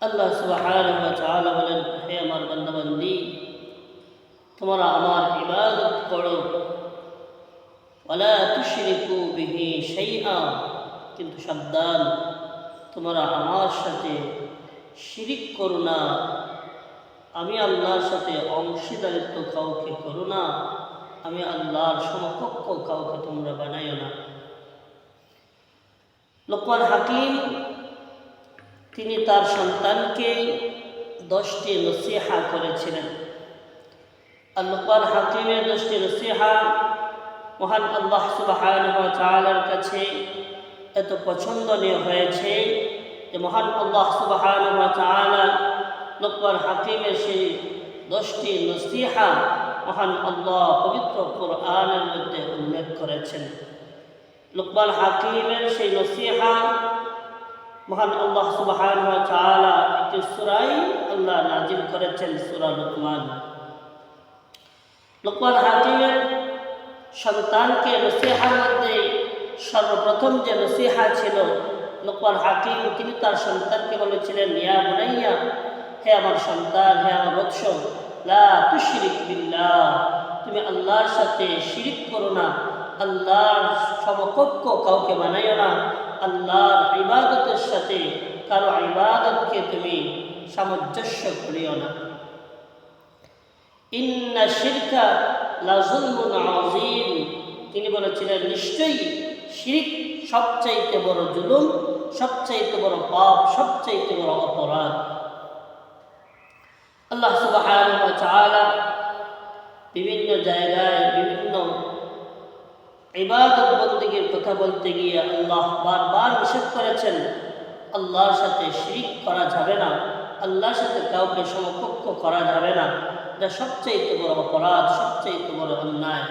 আল্লাহ তাআলা বলেন, হে আমার বান্দাবান্দি, তোমরা আমার ইবাদত করো। ওয়ালা তুশরিকু বিহি কিন্তু সাবধান, তোমরা আমার সাথে শিরিক করো না। আমি আল্লাহর সাথে অংশীদারিত্ব কাউকে করো না। আমি আল্লাহর সমকক্ষ কাউকে তোমরা বানাইও না। লোকমান হাকিম তিনি তার সন্তানকে দশটি নসিহা করেছিলেন। লোকমান হাকিমের দশটি নসিহা, মহান আল্লাহ সুবাহর কাছে এত পছন্দনীয় হয়েছে যে মহান আল্লাহ সুবাহর হাকিমের সেই দশটি নসিহা মহান আল্লাহ পবিত্র কোরআনের মধ্যে উল্লেখ করেছেন। লোকমান হাকিমের সেই নসিহা মহান আল্লাহ সুবাহান তাআলা একটি সুরাই আল্লাহ নাজিল করেছেন সুরা লোকমান। লোকমান হাকিমের সন্তানকে নসিহার মধ্যে সর্বপ্রথম যে নসিহা ছিল, লোকমান হাকিম তিনি তার সন্তানকে বলেছিলেন, ইয়া বুনাইয়া, হে আমার সন্তান, হে আমার বৎস, লা তুশরিক বিল্লাহ, তুমি আল্লাহর সাথে শিরিক করো না, আল্লাহর সমকক্ষ কাউকে বানাইও না আল্লাহর ইবাদতের সাথে কারও ইবাদতকে তুমি সামঞ্জস্য করিও না। ইন্না শিরকা লাজুলমুন আজিম তিনি বলেছিলেন, নিশ্চয়ই শিরিক সবচাইতে বড় জুলুম, সবচাইতে বড় পাপ, সবচাইতে বড় অপরাধ। আল্লাহ তাআলা বিভিন্ন জায়গায় বিভিন্ন ইবাদত কথা বলতে গিয়ে আল্লাহ বারবার নিষেধ করেছেন, আল্লাহর সাথে শিরিক করা যাবে না, আল্লাহর সাথে কাউকে সমকক্ষ করা যাবে না। এটা সবচেয়ে বড় অপরাধ সবচেয়ে বড় অন্যায়।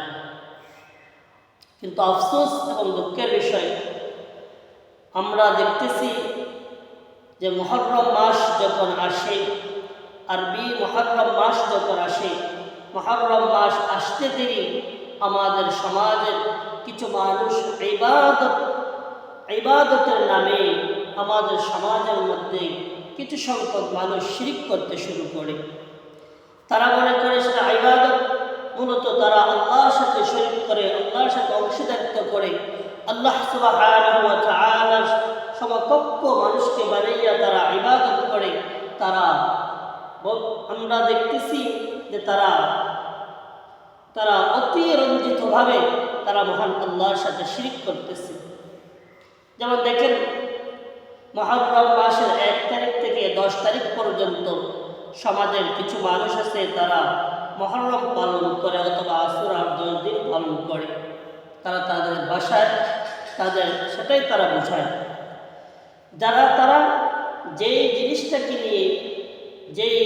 কিন্তু আফসোস এবং দুঃখের বিষয়, আমরা দেখতেছি যে মহরম মাস যখন আসে, আরবি মহরম মাস যখন আসে, মহরম মাস আসতে দেরি আমাদের সমাজের কিছু মানুষ ইবাদত, ইবাদতের নামে আমাদের সমাজের মধ্যে কিছু সংখ্যক মানুষ শিরিক করতে শুরু করে। তারা মনে করে সেটা ইবাদত মূলত তারা আল্লাহর সাথে শরিক করে, আল্লাহর সাথে অংশীদারিত্ব করে। আল্লাহ সমকক্ষ মানুষকে বানাইয়া তারা ইবাদত করে। তারা আমরা দেখতেছি যে তারা তারা অতি রঞ্জিতভাবে তারা মহান আল্লাহর সাথে শিরিক করতেছে। যেমন দেখেন মহারম মাসের এক তারিখ থেকে দশ তারিখ পর্যন্ত সমাজের কিছু মানুষ আছে, তারা মহরম পালন করে অথবা আসুরার দশ দিন পালন করে। তারা তাদের বাসায় তাদের সেটাই তারা বোঝায়। যারা, তারা যেই জিনিসটাকে নিয়ে, যেই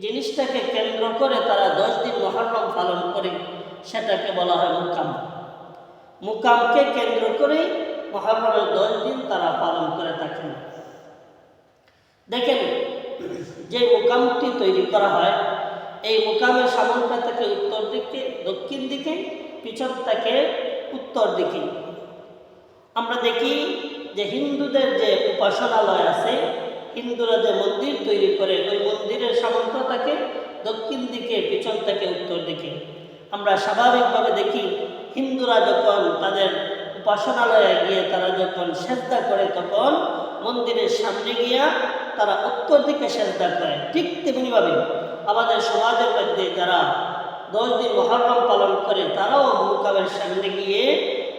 জিনিসটাকে কেন্দ্র করে তারা দশ দিন মহরম পালন করে সেটাকে বলা হয় মুকাম। মুকামকে কেন্দ্র করেই মহরমের দশ দিন তারা পালন করে থাকেন। দেখেন, যে মুকামটি তৈরি করা হয়, এই মুকামের সামনটা থেকে উত্তর দিকে, দক্ষিণ দিকে, পিছন থেকে উত্তর দিকে। আমরা দেখি যে হিন্দুদের যে উপাসনালয় আছে, হিন্দুরা যে মন্দির তৈরি করে, ওই মন্দিরের সামন্ত থাকে দক্ষিণ দিকে, পিছন থাকে উত্তর দিকে। আমরা স্বাভাবিকভাবে দেখি হিন্দুরা যখন তাদের উপাসনালয়ে গিয়ে তারা যখন শ্রদ্ধা করে, তখন মন্দিরের সামনে গিয়া তারা উত্তর দিকে শ্রদ্ধা করে। ঠিক তেমনিভাবে আমাদের সমাজের মধ্যে যারা দশ দিন মহরম পালন করে, তারাও মুকাবের সামনে গিয়ে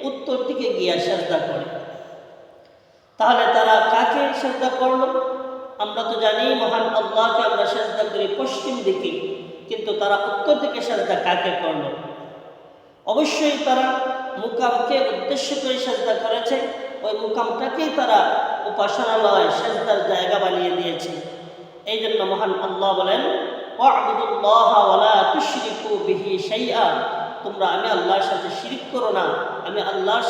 উত্তর দিকে গিয়া শ্রদ্ধা করে। তাহলে তারা কাকে শ্রদ্ধা করল? আমরা তো জানি মহান আল্লাহকে আমরা শ্রদ্ধা করি পশ্চিম দিকে। কিন্তু তারা উত্তর দিকে শ্রদ্ধা কাকে করল? অবশ্যই তারা মুকামকে উদ্দেশ্য করে শ্রদ্ধা করেছে। ওই মুকামটাকেই তারা উপাসনালয় শ্রদ্ধার জায়গা বানিয়ে দিয়েছে। এই জন্য মহান আল্লাহ বলেন তোমরা আমি আল্লাহর সাথে শিরিক করো না, আমি আল্লাহর